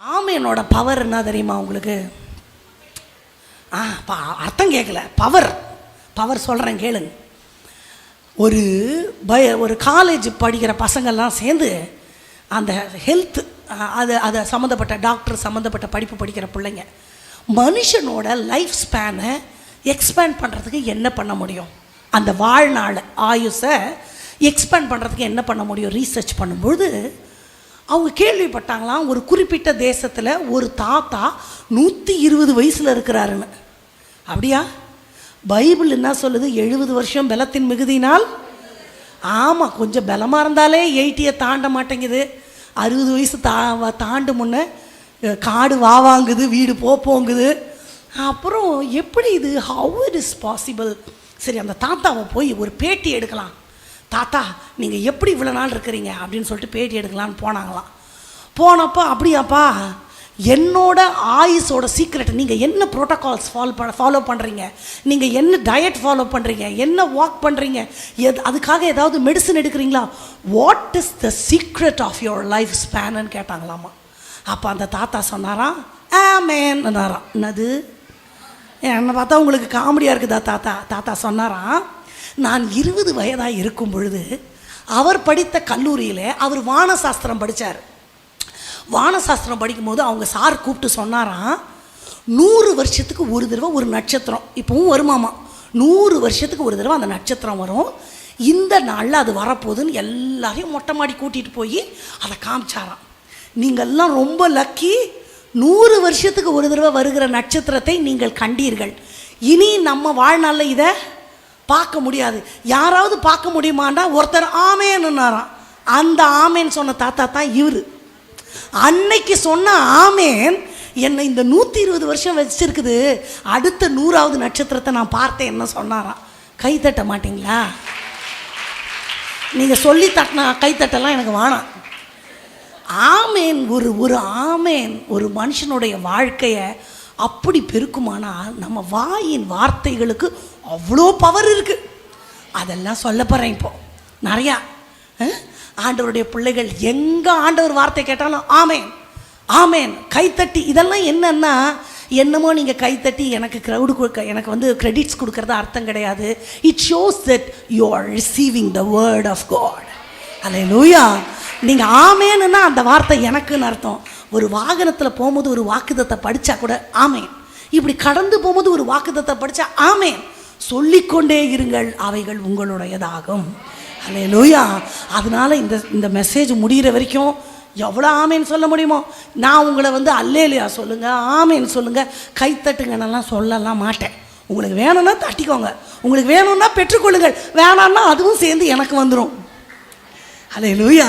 ஆமையனோட power என்ன தெரியுமா உங்களுக்கு? ஆ பா அர்த்தம் கேட்கல பவர் பவர் சொல்கிறேன் கேளுங்க. ஒரு பய ஒரு காலேஜ் படிக்கிற பசங்கள்லாம் சேர்ந்து அந்த ஹெல்த் அது அதை சம்மந்தப்பட்ட டாக்டர் சம்மந்தப்பட்ட படிப்பு படிக்கிற பிள்ளைங்க மனுஷனோட லைஃப் ஸ்பேனை எக்ஸ்பேண்ட் பண்ணுறதுக்கு என்ன பண்ண முடியும்? அந்த வாழ்நாள் ஆயுஸை எக்ஸ்பேண்ட் பண்ணுறதுக்கு என்ன பண்ண முடியும்? ரீசர்ச் பண்ணும்பொழுது அவங்க கேள்விப்பட்டாங்களாம் ஒரு குறிப்பிட்ட தேசத்தில் ஒரு தாத்தா நூற்றி இருபது வயசில் இருக்கிறாருன்னு. அப்படியா? பைபிள் என்ன சொல்லுது? எழுபது வருஷம் பலத்தின் மிகுதினால் ஆமாம் கொஞ்சம் பலமாக இருந்தாலே எயிட்டியை தாண்ட மாட்டேங்குது. அறுபது வயசு தா தாண்டு முன்னே காடு வா வாங்குது வீடு போப்போங்குது அப்புறம் எப்படி இது? ஹவு இட் இஸ் பாசிபிள் சரி அந்த தாத்தாவை போய் ஒரு பேட்டி எடுக்கலாம். தாத்தா நீங்கள் எப்படி இவ்வளோ நாள் இருக்கிறீங்க? அப்படின்னு சொல்லிட்டு பேட்டி எடுக்கலான்னு போனாங்களாம். போனப்போ அப்படியாப்பா என்னோட ஆயுஸோட சீக்ரெட் நீங்கள் என்ன ப்ரோட்டோகால்ஸ் ஃபாலோ பண்ண ஃபாலோ பண்ணுறீங்க நீங்கள் என்ன டயட் ஃபாலோ பண்ணுறீங்க என்ன வாக் பண்ணுறீங்க எது அதுக்காக ஏதாவது மெடிசன் எடுக்கிறீங்களா? What is the secret of your life ஸ்பேனுன்னு கேட்டாங்களாமா. அப்போ அந்த தாத்தா சொன்னாராம் ஆ ஆமேன்னாராம் என்னது? என்னை பார்த்தா உங்களுக்கு காமெடியாக இருக்குதா தாத்தா? தாத்தா சொன்னாராம் நான் இருபது வயதாக இருக்கும் பொழுது அவர் படித்த கல்லூரியில் அவர் வானசாஸ்திரம் படித்தார் வானசாஸ்திரம் படிக்கும்போது அவங்க சார் கூப்பிட்டு சொன்னாராம் நூறு வருஷத்துக்கு ஒரு தடவை ஒரு நட்சத்திரம். இப்போவும் வருமாமா நூறு வருஷத்துக்கு ஒரு தடவை அந்த நட்சத்திரம் வரும். இந்த நாளில் அது வரப்போகுதுன்னு எல்லாரையும் மொட்டை மாடி கூட்டிகிட்டு போய் அதை காமிச்சாராம். நீங்கள்லாம் ரொம்ப லக்கி. நூறு வருஷத்துக்கு ஒரு தடவை வருகிற நட்சத்திரத்தை நீங்கள் கண்டீர்கள். இனி நம்ம வாழ்நாளில் இதை பார்க்க முடியாது. யாராவது பார்க்க முடியுமாண்டா? ஒருத்தர் ஆமேன்னுனாராம் அந்த ஆமேன்னு சொன்ன தாத்தா தான் இவர். அன்னைக்கு சொன்ன ஆமேன் என்னை இந்த நூற்றி இருபது வருஷம் வச்சிருக்குது. அடுத்த நூறாவது நட்சத்திரத்தை நான் பார்த்தேன் என்ன சொன்னாராம். கை தட்ட மாட்டிங்களா? நீங்கள் சொல்லி தட்டினா கைத்தட்டெல்லாம் எனக்கு வேணாம். ஆமேன் ஒரு ஒரு ஆமேன் ஒரு மனுஷனுடைய வாழ்க்கையை அப்படி பெருக்குமானால் நம்ம வாயின் வார்த்தைகளுக்கு அவ்வளோ பவர் இருக்குது அதெல்லாம் சொல்ல போகிறேன் இப்போ. நிறையா ஆண்டவருடைய பிள்ளைகள் எங்கே ஆண்டவர் வார்த்தை கேட்டாலும் ஆமேன் ஆமேன். கைத்தட்டி இதெல்லாம் என்னன்னா என்னமோ நீங்கள் கைத்தட்டி எனக்கு க்ரௌடு கொடுக்க எனக்கு வந்து க்ரெடிட்ஸ் கொடுக்கறது அர்த்தம் கிடையாது. It shows that you are receiving the word of God அல்லேலூயா நீங்கள் ஆமேனுன்னா அந்த வார்த்தை எனக்குன்னு அர்த்தம். ஒரு வாகனத்தில் போகும்போது ஒரு வாக்குதத்தை படித்தா கூட ஆமேன். இப்படி கடந்து போகும்போது ஒரு வாக்குதத்தை படித்தா ஆமேன். சொல்லிக்கொண்டே இருங்கள் அவைகள் உங்களுடையதாகும். அல்லேலூயா அதனால் இந்த இந்த மெசேஜ் முடிகிற வரைக்கும் எவ்வளோ ஆமேன்னு சொல்ல முடியுமோ? நான் உங்களை வந்து அல்லேலியா சொல்லுங்கள் ஆமேன்னு சொல்லுங்கள் கைத்தட்டுங்கன்னெல்லாம் சொல்லலாம் மாட்டேன். உங்களுக்கு வேணும்னா தட்டிக்கோங்க. உங்களுக்கு வேணும்னா பெற்றுக்கொள்ளுங்கள். வேணான்னா அதுவும் சேர்ந்து எனக்கு வந்துடும் அல்லேலூயா